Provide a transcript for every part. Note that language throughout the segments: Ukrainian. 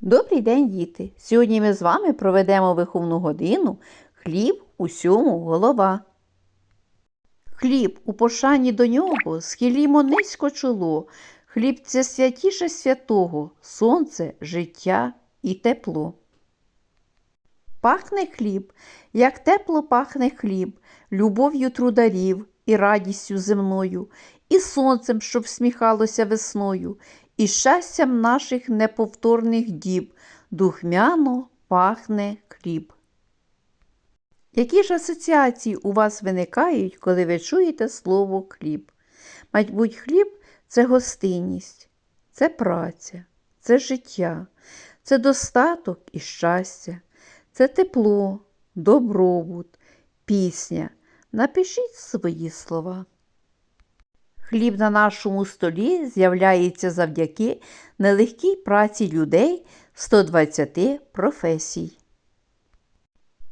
Добрий день, діти! Сьогодні ми з вами проведемо виховну годину Хліб усьому голова. Хліб у пошані до нього схилімо низько чоло. Хліб це святіше святого, сонце, життя і тепло. Пахне хліб, як тепло пахне хліб, любов'ю трударів і радістю земною, і сонцем, що всміхалося весною, і щастям наших неповторних діб, духмяно пахне хліб. Які ж асоціації у вас виникають, коли ви чуєте слово хліб? Мабуть, хліб це гостинність, це праця, це життя, це достаток і щастя, це тепло, добробут, пісня. Напишіть свої слова. Хліб на нашому столі з'являється завдяки нелегкій праці людей 120 професій.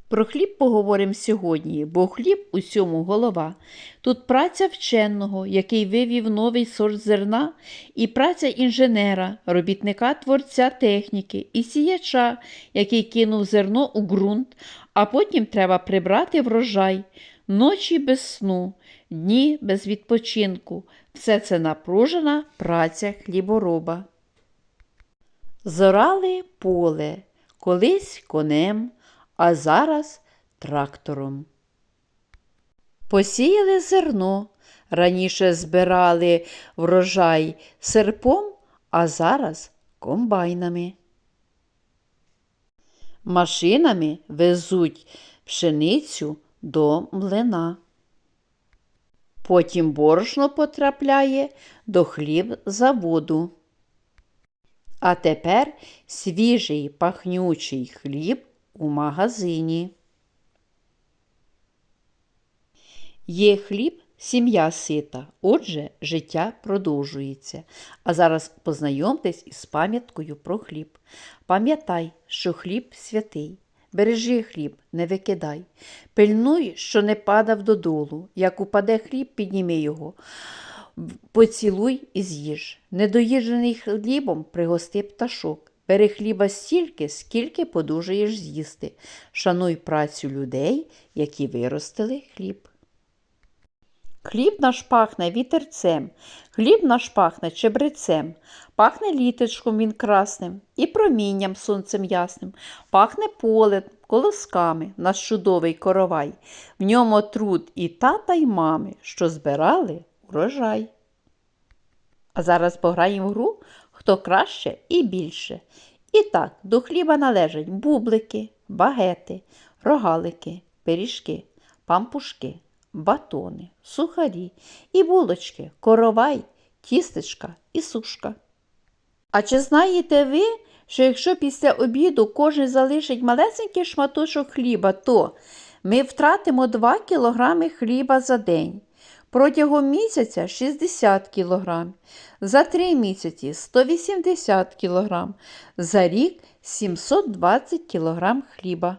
Про хліб поговоримо сьогодні, бо хліб усьому голова. Тут праця вченого, який вивів новий сорт зерна, і праця інженера, робітника творця техніки, і сіяча, який кинув зерно у ґрунт, а потім треба прибрати врожай, ночі без сну, дні без відпочинку. Все це напружена праця хлібороба. Зорали поле, колись конем, а зараз трактором. Посіяли зерно, раніше збирали врожай серпом, а зараз комбайнами. Машинами везуть пшеницю до млина. Потім борошно потрапляє до хлібзаводу. А тепер свіжий пахнючий хліб у магазині. Є хліб, сім'я сита, отже, життя продовжується. А зараз познайомтесь із пам'яткою про хліб. Пам'ятай, що хліб святий. Бережи хліб, не викидай. Пильнуй, що не падав додолу. Як упаде хліб, підніми його. Поцілуй і з'їж. Недоїжений хлібом пригости пташок. Бери хліба стільки, скільки подужаєш з'їсти. Шануй працю людей, які виростили хліб. Хліб наш пахне вітерцем, хліб наш пахне чебрецем, пахне літочком він красним і промінням сонцем ясним, пахне полем, колосками, наш чудовий коровай, в ньому труд і тата, й мами, що збирали урожай. А зараз пограємо в гру хто краще і більше. І так, до хліба належать бублики, багети, рогалики, пиріжки, пампушки, батони, сухарі і булочки, коровай, тістечка і сушка. А чи знаєте ви, що якщо після обіду кожен залишить малесенький шматочок хліба, то ми втратимо 2 кілограми хліба за день. Протягом місяця 60 кг, за 3 місяці 180 кг, за рік 720 кг хліба.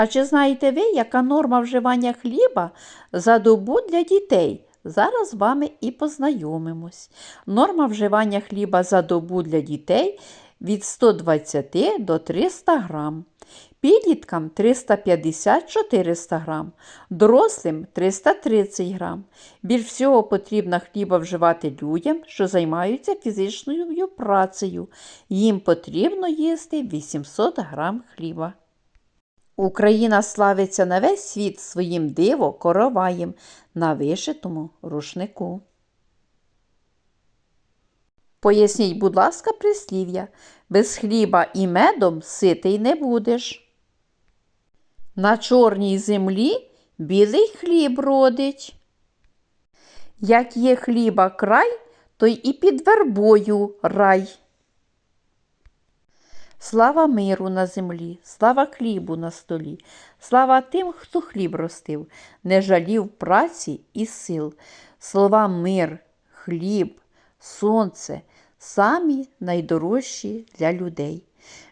А чи знаєте ви, яка норма вживання хліба за добу для дітей? Зараз з вами і познайомимось. Норма вживання хліба за добу для дітей від 120 до 300 грам. Підліткам 350-400 грам, дорослим 330 грам. Більш всього потрібно хліба вживати людям, що займаються фізичною працею. Їм потрібно їсти 800 грам хліба. Україна славиться на весь світ своїм диво короваєм на вишитому рушнику. Поясніть, будь ласка, прислів'я. Без хліба і медом ситий не будеш. На чорній землі білий хліб родить. Як є хліба край, то й і під вербою рай. Слава миру на землі, слава хлібу на столі, слава тим, хто хліб ростив, не жалів праці і сил. Слова мир, хліб, сонце самі найдорожчі для людей.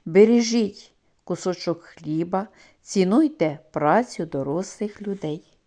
Бережіть кусочок хліба, цінуйте працю дорослих людей.